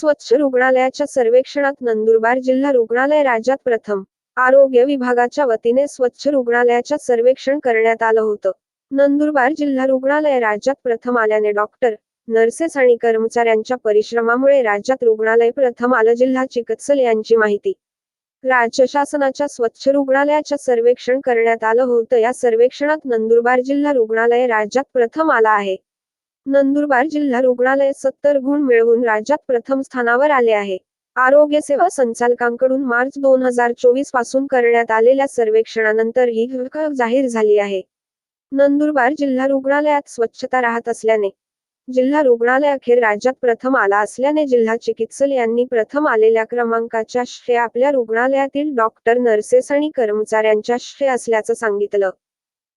स्वच्छ रुग्णालयाच्या सर्वेक्षणात नंदुरबार जिल्हा रुग्णालय राज्यात प्रथम आरोग्य विभागाच्या वतीने स्वच्छ रुग्णालयाच्या सर्वेक्षण करण्यात आलं होतं. नंदुरबार जिल्हा रुग्णालय राज्यात प्रथम आल्याने डॉक्टर नर्सेस आणि कर्मचाऱ्यांच्या परिश्रमामुळे राज्यात रुग्णालय प्रथम आलं. जिल्हा चिकित्सल यांची माहिती. राज्य शासनाच्या स्वच्छ रुग्णालयाच्या सर्वेक्षण करण्यात आलं होतं. या सर्वेक्षणात नंदुरबार जिल्हा रुग्णालय राज्यात प्रथम आला आहे. नंदुरबार जिल्हा रुग्णालय सत्तर गुण मिळवून राज्यात प्रथम स्थानावर आले आहे. आरोग्य सेवा संचालकांकडून मार्च दोन हजार चोवीसपासून करण्यात आलेल्या सर्वेक्षणानंतर ही जाहीर झाली आहे. नंदुरबार जिल्हा रुग्णालयात स्वच्छता राहत असल्याने जिल्हा रुग्णालय अखेर राज्यात प्रथम आला असल्याने जिल्हा चिकित्सल यांनी प्रथम आलेल्या क्रमांकाच्या श्रेय आपल्या रुग्णालयातील डॉक्टर नर्सेस आणि कर्मचाऱ्यांच्या श्रेय असल्याचं सांगितलं.